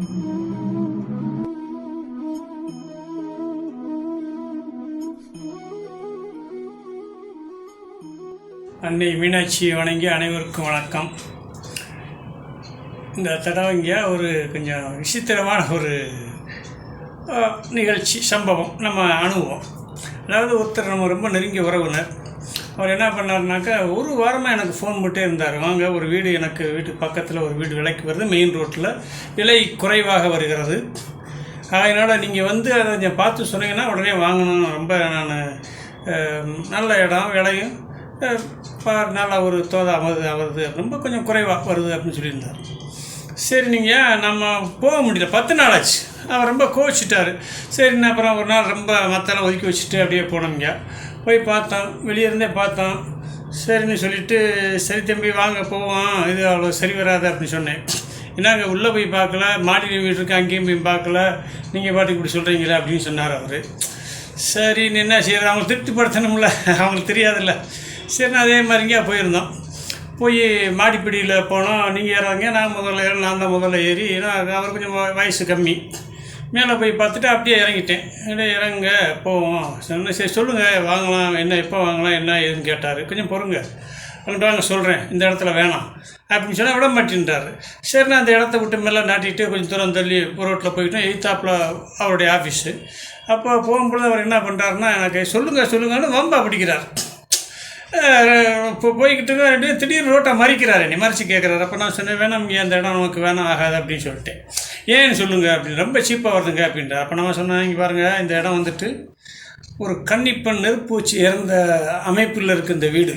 அன்னை மீனாட்சியை வணங்கி அனைவருக்கும் வணக்கம். இந்த தடவைங்க ஒரு கொஞ்சம் விசித்திரமான ஒரு நிகழ்ச்சி சம்பவம் நம்ம அணுவோம். அதாவது ஒருத்தர் நம்ம ரொம்ப நெருங்கிய உறவினர். அவர் என்ன பண்ணாருனாக்கா ஒரு வாரமாக எனக்கு ஃபோன் பண்ணிட்டே இருந்தார். வாங்க ஒரு வீடு எனக்கு வீட்டுக்கு பக்கத்தில் ஒரு வீடு விலைக்கு வருது மெயின் ரோட்டில் விலை குறைவாக வருகிறது. அதனால் நீங்கள் வந்து அதை கொஞ்சம் பார்த்து சொன்னீங்கன்னா உடனே வாங்கணும். ரொம்ப நான் நல்ல இடம் விலையும் நல்லா ஒரு தோதா வருது வருது ரொம்ப கொஞ்சம் குறைவாக வருது அப்படின்னு சொல்லியிருந்தார். சரி நீங்கள் நம்ம போக முடியல. பத்து நாள் ஆச்சு. அவர் ரொம்ப கோவிச்சிட்டார். சரி அப்புறம் ஒரு நாள் ரொம்ப மற்றெல்லாம் ஒதுக்கி வச்சுட்டு அப்படியே போனோம்ங்க போய் பார்த்தோம் வெளியே இருந்தே பார்த்தோம் சரின்னு சொல்லிட்டு சரி தம்பி வாங்க போவோம். இது அவ்வளோ சரி வராது அப்படின்னு சொன்னேன். என்னங்க உள்ளே போய் பார்க்கல? மாடியில் வீடு இருக்கு அங்கேயும் போய் பார்க்கல. நீங்கள் பாட்டுக்கு இப்படி சொல்கிறீங்களே அப்படின்னு சொன்னார் அவர். சரி நீ என்ன செய்யறது? அவங்க திருப்திப்படுத்தணும்ல. அவங்களுக்கு தெரியாதுல்ல. சரி நான் அதே மாதிரிங்க போயிருந்தோம். போய் மாடிப்பிடியில் போனோம். நீங்கள் ஏறாங்க நான் முதல்ல ஏற நான் தான் முதல்ல ஏறி ஏன்னா அவர் கொஞ்சம் வயசு கம்மி. மேலே போய் பார்த்துட்டு அப்படியே இறங்கிட்டேன். இல்லை இறங்குங்க போவோம். சொன்ன சரி சொல்லுங்கள் வாங்கலாம் என்ன எப்போ வாங்கலாம் என்ன ஏதுன்னு கேட்டார். கொஞ்சம் பொறுங்க. அவங்கள்ட்ட வாங்க சொல்கிறேன் இந்த இடத்துல வேணாம். அப்படின்னு சொன்னால் விட மாட்டேன்றார். சரி நான் அந்த இடத்த விட்டு மேலே நாட்டிகிட்டு கொஞ்சம் தூரம் தள்ளி ரோட்டில் போயிட்டோம். எய்த்தாப்பில் அவருடைய ஆஃபீஸு அப்போ போகும்பொழுது அவர் என்ன பண்ணுறாருன்னா எனக்கு சொல்லுங்கள் சொல்லுங்கன்னு வம்பா பிடிக்கிறார். இப்போ போய்கிட்டு இருக்க திடீர்னு ரோட்டை மறிக்கிறார் என்னை. மறிச்சு கேட்குறாரு. அப்போ நான் சொன்னேன் வேணாம் இங்கே அந்த இடம் நமக்கு வேணாம் ஆகாது அப்படின்னு சொல்லிட்டேன். ஏன்னு சொல்லுங்கள் அப்படின்னு ரொம்ப சீப்பாக வருதுங்க அப்படின்ட்டு அப்போ நம்ம சொன்னால் இங்கே பாருங்கள் இந்த இடம் வந்துட்டு ஒரு கன்னிப்பெண் நெருப்பூச்சி இறந்த அமைப்பில் இருக்குது இந்த வீடு.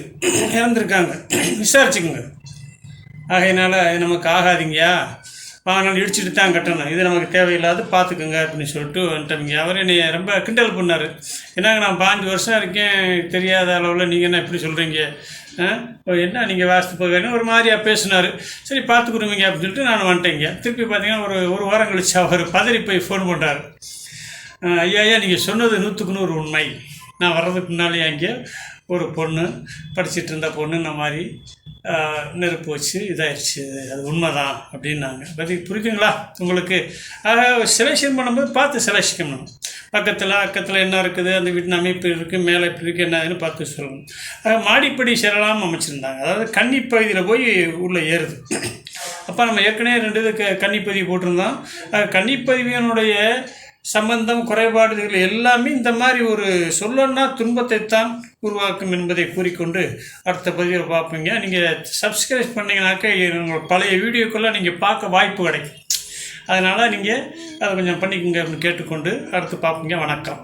இறந்துருக்காங்க. விசாரிச்சுக்கோங்க. ஆகையினால இது நமக்கு ஆகாதீங்கயா வாங்கினாலும் இடிச்சிட்டு தான் கட்டணும். இது நமக்கு தேவையில்லாது பார்த்துக்குங்க அப்படின்னு சொல்லிட்டு வந்துட்டவங்க அவர் என்னை ரொம்ப கிண்டல் பண்ணார். என்னங்க நான் பாஞ்சு வருஷம் இருக்கேன் தெரியாத அளவில் நீங்கள் என்ன இப்படி சொல்கிறீங்க என்ன? நீங்கள் வாஸ்து போகிறீங்க ஒரு மாதிரியாக பேசினார். சரி பார்த்துக்குருவீங்க அப்படின்னு சொல்லிட்டு நான் வந்துட்டேங்க. திருப்பி பார்த்தீங்கன்னா ஒரு ஒரு வாரம் கழிச்சு அவர் பதறி போய் ஃபோன் பண்ணுறாரு ஐயா ஐயா நீங்கள் சொன்னது நூற்றுக்கு நூறு உண்மை. நான் வர்றதுக்கு முன்னாலே அங்கே ஒரு பொண்ணு படிச்சுட்டு இருந்த பொண்ணு இந்த மாதிரி நெருப்பு வச்சு இதாயிடுச்சு அது உண்மைதான் அப்படின்னாங்க. பதி புரியுதுங்களா உங்களுக்கு? செலெக்ஷன் பண்ணும்போது பார்த்து செலெக்ஷன் பண்ணணும். பக்கத்தில் அக்கத்தில் என்ன இருக்குது அந்த வீட்டின் அமைப்பு இருக்குது மேலே இப்படி இருக்குது என்னதுன்னு பார்த்து சொல்லணும். மாடிப்படி செல்லலாம் அமைச்சிருந்தாங்க. அதாவது கன்னி பகுதியில் போய் உள்ளே ஏறுது. அப்போ நம்ம ஏற்கனவே ரெண்டு இது க கன்னிப்பதிவு போட்டிருந்தோம். கன்னிப்பதிவியனுடைய சம்பந்தம் குறைபாடுகள் எல்லாமே இந்த மாதிரி ஒரு சொல்லன்னா துன்பத்தை தான் உருவாக்கும் என்பதை கூறிக்கொண்டு அடுத்த பதிவில் பார்ப்பீங்க. நீங்கள் சப்ஸ்கிரைப் பண்ணிங்கனாக்கா உங்கள் பழைய வீடியோக்குள்ளே நீங்கள் பார்க்க வாய்ப்பு கிடைக்கும். அதனால் நீங்கள் அதை கொஞ்சம் பண்ணிக்கோங்க அப்படின்னு கேட்டுக்கொண்டு அடுத்து பார்ப்பீங்க. வணக்கம்.